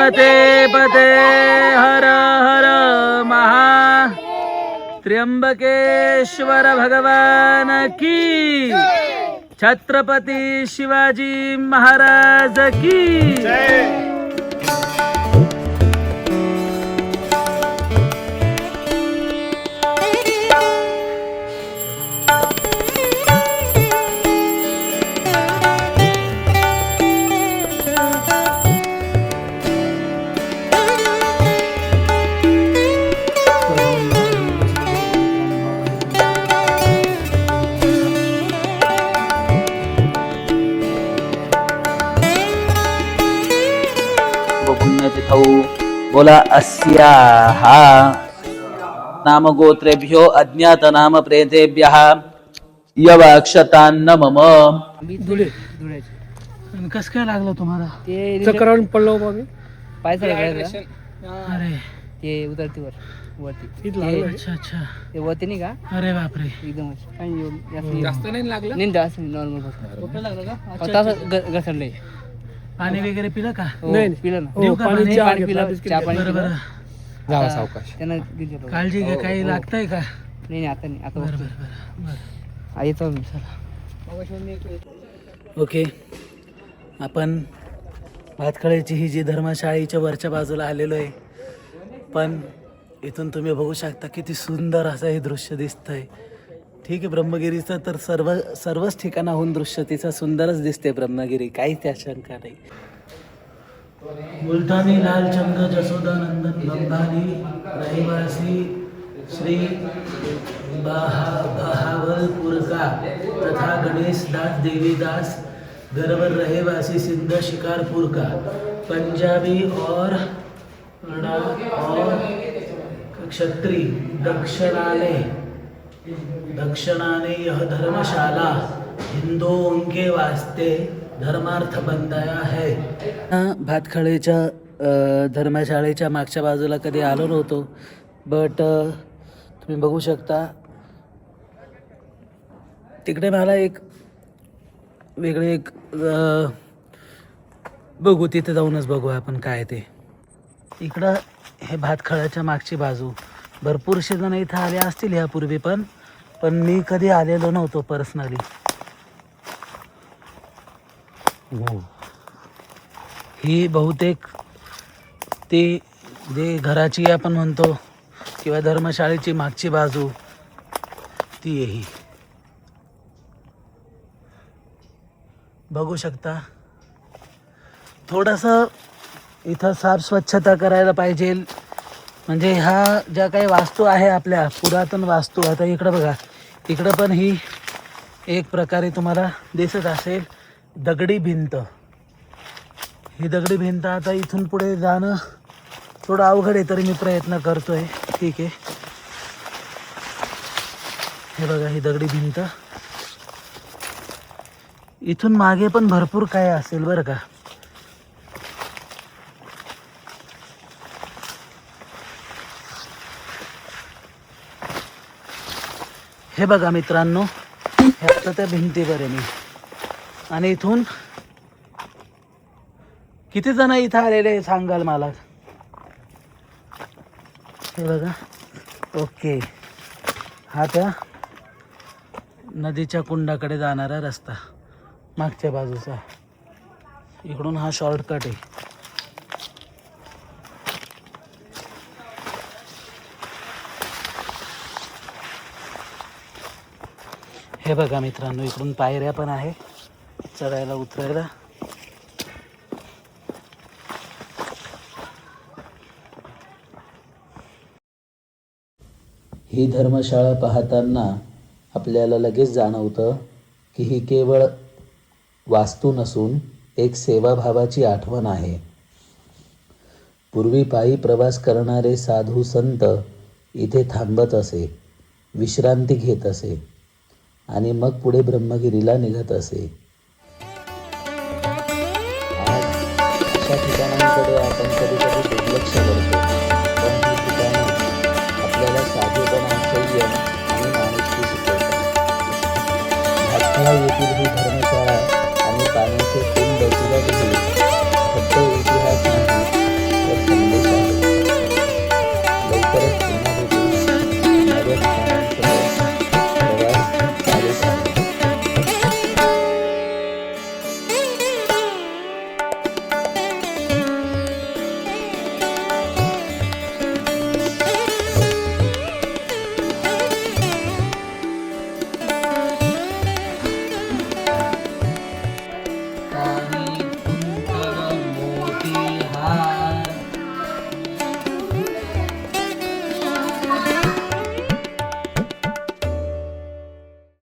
पते पते हर हर महा। त्र्यंबकेश्वर भगवान की। छत्रपती शिवाजी महाराज की। पुण्यतिथौ बोला अस्याः। नामगोत्रेभ्यो अज्ञातनाम प्रेतेभ्यः यवाक्षतान्न मम धुळे कस काय लागलं तुम्हाला? ते चक्रावून पडलो बा मी. पायचा अरे. ते उतरतीवर वरती. इथं लागलं अच्छा अच्छा. ते वरती नाही का? अरे बापरे. एकदम काही एवढं जास्त नाही लागलं? नाही जास्त नॉर्मल फक्त घसरलंय. पाणी वगैरे पिलं का हो, नाही. पिलं ना हो, देऊ का पाणी पाणी? चहा पाणी घेतला, पिलं बिस्किट चहा पाणी बरं पिलं. बरं जावा आता सावकाश त्यांना दिली बघा. काळजी घ्या हो, काही हो. लागतंय का नाही नाही आता नाही आता बरं. बरं बरं आ, येतो मी बरं ओके आपण भातखळ्याची ही जी धर्मशाळेच्या वरच्या बाजूला आलेलो आहे पण इथून तुम्ही बघू शकता किती सुंदर असं हे दृश्य दिसतंय ठीक आहे ब्रह्मगिरीचं तर सर्व सर्वच ठिकाणाहून दृश्य तिचं सुंदरच दिसते ब्रह्मगिरी. काही त्या शंका नाही. मुलतानी लालचंद जसोदानंदन बंबानी रहिवासी श्री बहा बहावलपुरका तथा गणेश दास देवीदास गरवर रहिवासी सिंध शिकारपुर का पंजाबी और और क्षत्रिय दक्षिणाने दक्षिणाने यह धर्मशाला हिंदुओं के वास्ते धर्मार्थ बंदाया है भातखळेच्या धर्मशाळेच्या मागच्या बाजूला कधी आलो नव्हतो बट तुम्ही बघू शकता. तिकडे मला एक वेगळे एक बघू तिथे जाऊनच बघू आपण काय ते. इकडं हे भातखळाच्या मागची बाजू. भरपूरशे जण इथं आले असतील यापूर्वी पण पण मी कधी आलेलो नव्हतो पर्सनली ही. बहुतेक ती जे घराची आपण म्हणतो किंवा धर्मशाळेची मागची बाजू ती ही. बघू शकता. थोडंसं इथं साफ स्वच्छता करायला पाहिजे. म्हणजे ह्या ज्या काही वास्तू आहे आपल्या पुरातन वास्तू आता इकडं बघा इकडं पण ही एक प्रकारे तुम्हाला दिसत असेल दगडी भिंत. ही दगडी भिंत आता इथून पुढे जाणं थोडं अवघड आहे तरी मी प्रयत्न करतोय. ठीक आहे. हे बघा ही दगडी भिंत. इथून मागे पण भरपूर काय असेल बरं का? हे बघा मित्रांनो हे आता त्या भिंतीवर आहे मी. आणि इथून किती जण इथं आलेले सांगाल मला? हे बघा. ओके. हा त्या नदीच्या कुंडाकडे जाणारा रस्ता मागच्या बाजूचा. इकडून हा शॉर्टकट आहे. हे बघा मित्रांनो इकडून पायऱ्या पण आहे. चढायला उतरायला. ही धर्मशाळा पाहताना आपल्याला लगेच जाणवतं की ही केवळ वास्तू नसून एक सेवाभावाची आठवण आहे. पूर्वी पायी प्रवास करणारे साधू संत इथे थांबत असे विश्रांती घेत असे. आणि मग पुढे ब्रह्मगिरीला निघत असे. आज अशा ठिकाणांकडे आपण